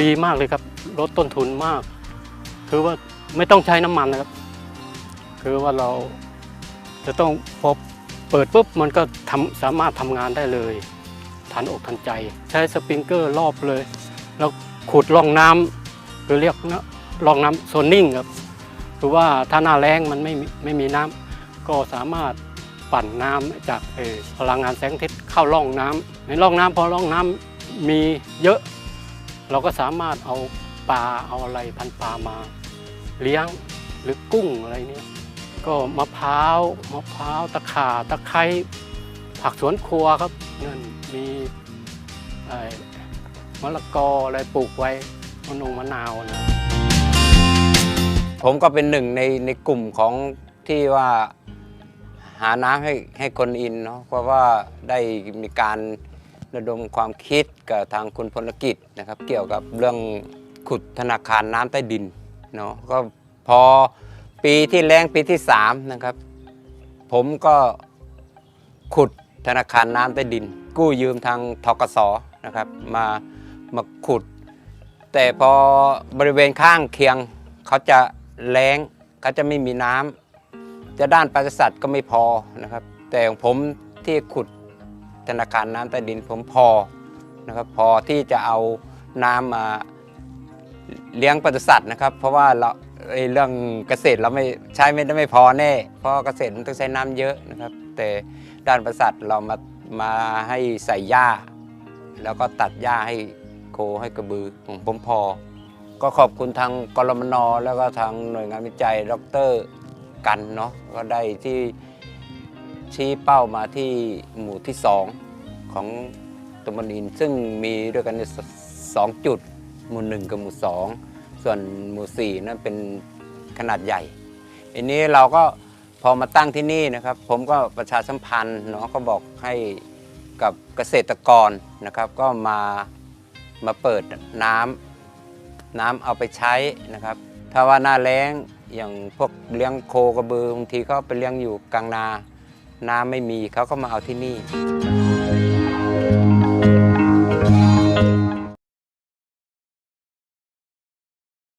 ดีมากเลยครับ ลดต้นทุนมาก คือว่าไม่ต้องใช้น้ำมันนะครับ คือว่าเราจะต้องพอเปิดปุ๊บมันก็ทำสามารถทำงานได้เลยทันอกทันใจ ใช้สปริงเกอร์รอบเลย แล้วขุดร่องน้ำคือเรียกนะร่องน้ำโซนนิ่งครับคือว่าถ้าหน้าแรงมันไม่มีไม่มีน้ำก็สามารถปั่นน้ำจากพลังงานแสงอาทิตย์เข้าร่องน้ำในร่องน้ำพอร่องน้ำมีเยอะ เราก็สามารถเอาปลาเอาอะไรพันปลามา เลี้ยงหรือกุ้งอะไรเนี่ยก็มะพร้าวมะพร้าวตะข่าตะไคร้ผักสวนครัวครับนั่นมีมะละกออะไรปลูกไว้มะนงมะนาวนะผมก็เป็นหนึ่งในในกลุ่มของที่ว่าหาน้ำให้ให้คนอินเนาะเพราะว่าได้มีการ ระดมความคิดกับทางคุณพลกิจนะครับเกี่ยวกับเรื่องขุดธนาคารน้ำใต้ดินเนาะก็พอปีที่แรงปีที่สามนะครับผมก็ขุดธนาคารน้ำใต้ดิน กู้ยืมทางทกสนะครับมามาขุด แต่พอบริเวณข้างเคียงเขาจะแล้งเขาจะไม่มีน้ำจะด้านปศุสัตว์ก็ไม่พอนะครับ แต่ของผมที่ขุด ธนาคารน้ำใต้ดินผมพอนะครับพอที่จะเอาน้ำมาเลี้ยงปศุสัตว์นะครับ เพราะว่าเราเรื่องเกษตรเราไม่ใช้ไม่ได้ไม่พอแน่ เพราะเกษตรมันต้องใช้น้ำเยอะนะครับ แต่ด้านปศุสัตว์เรามามาให้ใส่หญ้า แล้วก็ตัดหญ้าให้โคให้กระบือของผมพอ ก็ขอบคุณทางกรมนแล้วก็ทางหน่วยงานวิจัยดรกันเนาะก็ได้ที่ ชี้เป้ามาที่หมู่ที่ 2 ของตำบลอิน ซึ่งมีด้วยกันสองจุด หมู่หนึ่งกับหมู่สองส่วนหมู่สี่นั้นเป็นขนาดใหญ่ อันนี้เราก็พอมาตั้งที่นี่นะครับ ผมก็ประชาสัมพันธ์เนาะก็บอกให้กับเกษตรกรนะครับ ก็มามาเปิดน้ำน้ำเอาไปใช้นะครับ ถ้าว่าหน้าแล้งอย่างพวกเลี้ยงโคกระบือบางทีเขาไปเลี้ยงอยู่กลางนา น้ำไม่มีเขาก็มาเอาที่นี่